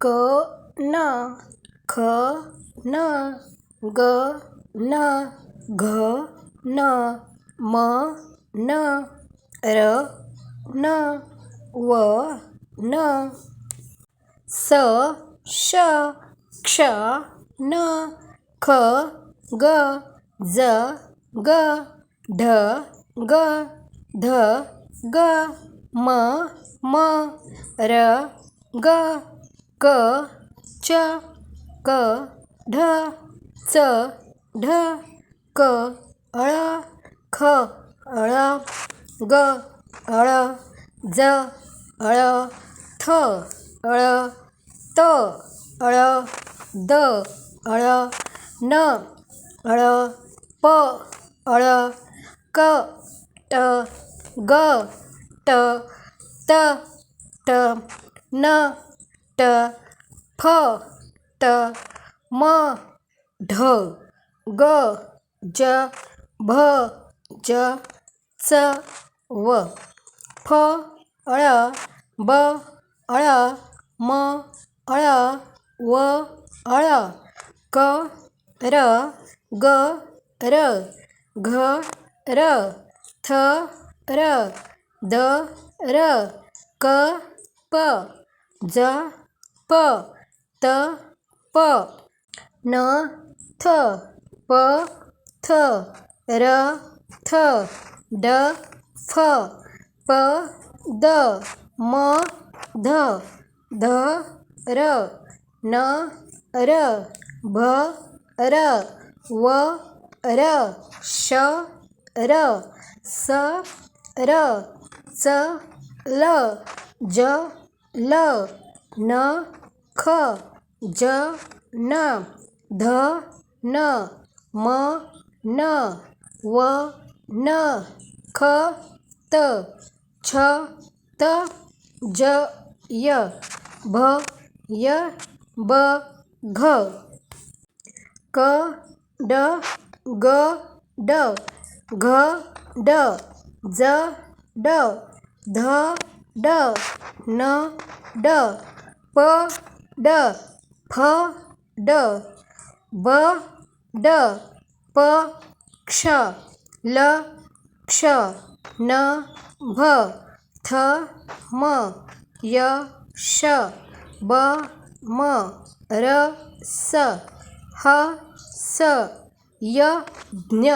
क न ख न ग न घ न म न र न व न स श क्ष न ख ग ज ग ढ ग ध ग म म र ग क च क ढ च ढ क ळ ख ळ ग ळ ज ळ थ ळ त ळ द ळ न ळ प ळ क ट ग ट त ट न ट फ ट म ढ ग ज भ ज च व फ ळ ब ळ म ळ व ळ क र ग र घ र थ र द र क प ज प त प. न थ प थ र थ ड फ. प द म ध ध र. न र भ र व र श र. स र च ल ज ल न ख ज न ध न म न व न ख त छ त ज य भ य ब घ क ड ग ड घ ड ज ड ध ड न ड प ड फ ड ब ड प क्ष ल क्ष न भ थ म य श ब म र स ह स य ज्ञ